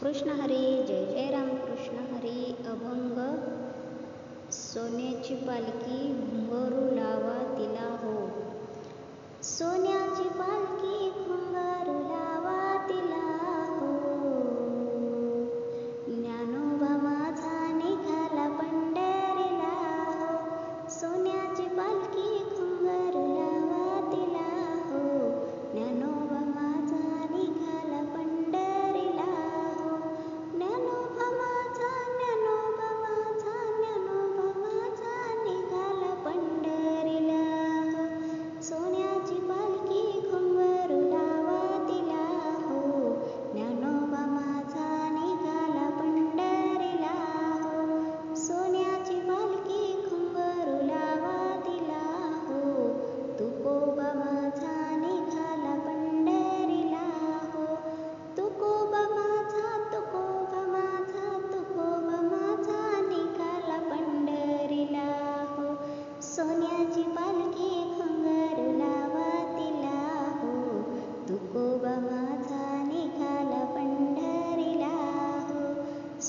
कृष्ण हरी जय जय राम कृष्ण हरी अभंग सोन्याची पालखी घुंगरू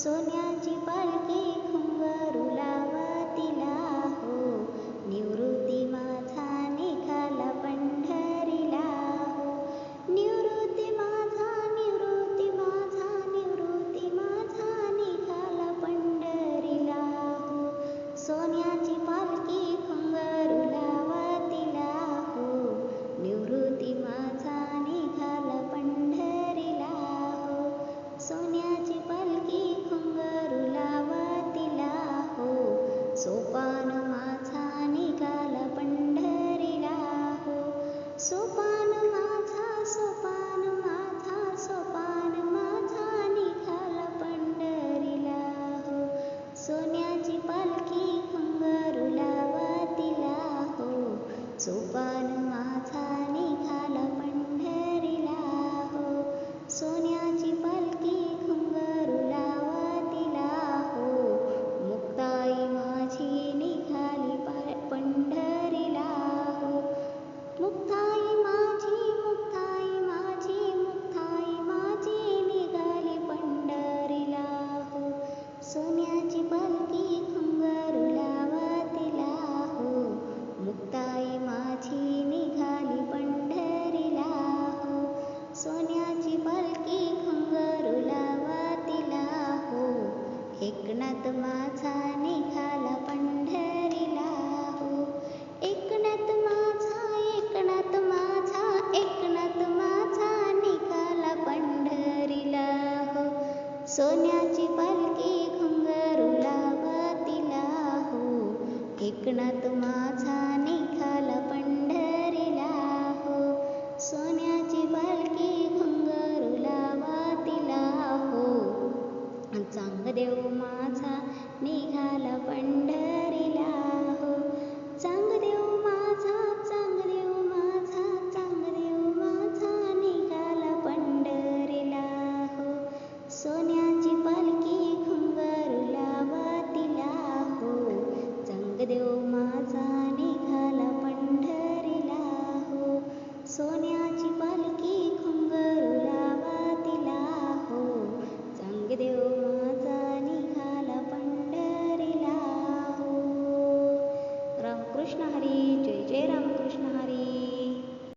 सोन्याची पालखी घुंगरू लावा तिला हो. निवृत्ती माझा निघाला पंढरीला हो. निवृत्ती माझा निवृत्ती माझा निवृत्ती माझा निघाला पंढरीला हो. सोन्याची पालखी सोपान माझा निघाला पंढरीला. हो सोपान माझा सोपान माझा सोपान माझा निघाला पंढरीला. हो सोन्याची पालखी घुंगरू लावा तिला. हो सोपान माझा निघाला पंढरीला. हो सोन्याची सोन्याची पालखी लावा तिला हो मुक्ताई माझी निघाली पंढरीला हो सोन्याची पालखी खंगारू लावा तिला हो एकनाथ माझा निघाला पंढरीला हो एकनाथ माझा एकनाथ माझा एकनाथ माझा निघाला पंढरीला हो सोन्याची पालखी एकनाथ माझा निघाला पंढरीला हो. सोन्याची पालखी घुंगरू लावा तिला हो. चांगदेव माझा निघाला पंढरी पाची पालकी खंगर हो। सांग